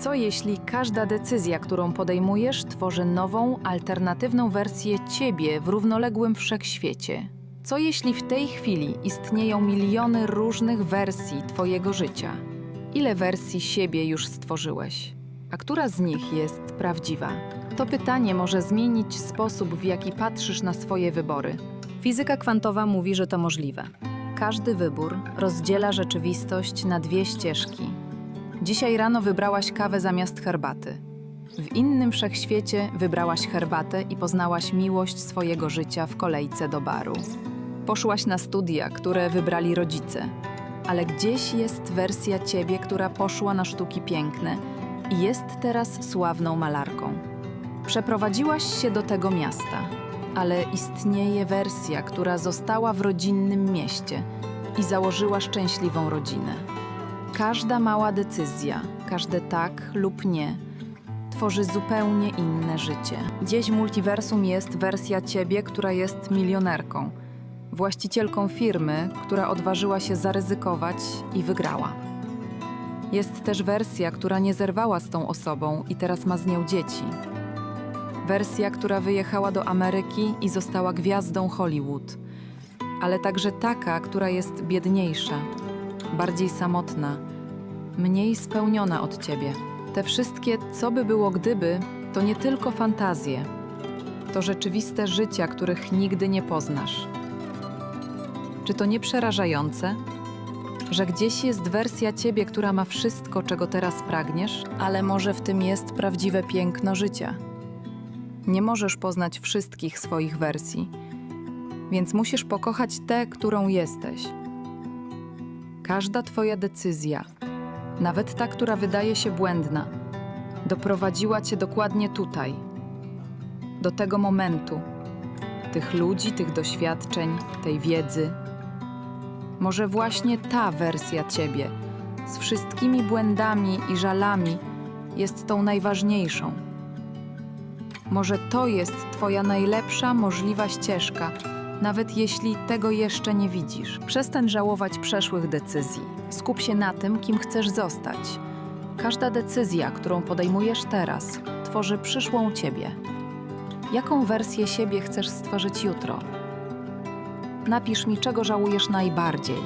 Co jeśli każda decyzja, którą podejmujesz, tworzy nową, alternatywną wersję ciebie w równoległym wszechświecie? Co jeśli w tej chwili istnieją miliony różnych wersji twojego życia? Ile wersji siebie już stworzyłeś? A która z nich jest prawdziwa? To pytanie może zmienić sposób, w jaki patrzysz na swoje wybory. Fizyka kwantowa mówi, że to możliwe. Każdy wybór rozdziela rzeczywistość na dwie ścieżki. Dzisiaj rano wybrałaś kawę zamiast herbaty. W innym wszechświecie wybrałaś herbatę i poznałaś miłość swojego życia w kolejce do baru. Poszłaś na studia, które wybrali rodzice, ale gdzieś jest wersja ciebie, która poszła na sztuki piękne i jest teraz sławną malarką. Przeprowadziłaś się do tego miasta, ale istnieje wersja, która została w rodzinnym mieście i założyła szczęśliwą rodzinę. Każda mała decyzja, każde tak lub nie, tworzy zupełnie inne życie. Gdzieś w multiversum jest wersja ciebie, która jest milionerką, właścicielką firmy, która odważyła się zaryzykować i wygrała. Jest też wersja, która nie zerwała z tą osobą i teraz ma z nią dzieci. Wersja, która wyjechała do Ameryki i została gwiazdą Hollywood, ale także taka, która jest biedniejsza, bardziej samotna, mniej spełniona od ciebie. Te wszystkie, co by było gdyby, to nie tylko fantazje, to rzeczywiste życia, których nigdy nie poznasz. Czy to nie przerażające? Że gdzieś jest wersja ciebie, która ma wszystko, czego teraz pragniesz, ale może w tym jest prawdziwe piękno życia. Nie możesz poznać wszystkich swoich wersji, więc musisz pokochać tę, którą jesteś. Każda Twoja decyzja, nawet ta, która wydaje się błędna, doprowadziła Cię dokładnie tutaj, do tego momentu, tych ludzi, tych doświadczeń, tej wiedzy. Może właśnie ta wersja Ciebie, z wszystkimi błędami i żalami, jest tą najważniejszą. Może to jest Twoja najlepsza możliwa ścieżka, nawet jeśli tego jeszcze nie widzisz. Przestań żałować przeszłych decyzji. Skup się na tym, kim chcesz zostać. Każda decyzja, którą podejmujesz teraz, tworzy przyszłą Ciebie. Jaką wersję siebie chcesz stworzyć jutro? Napisz mi, czego żałujesz najbardziej.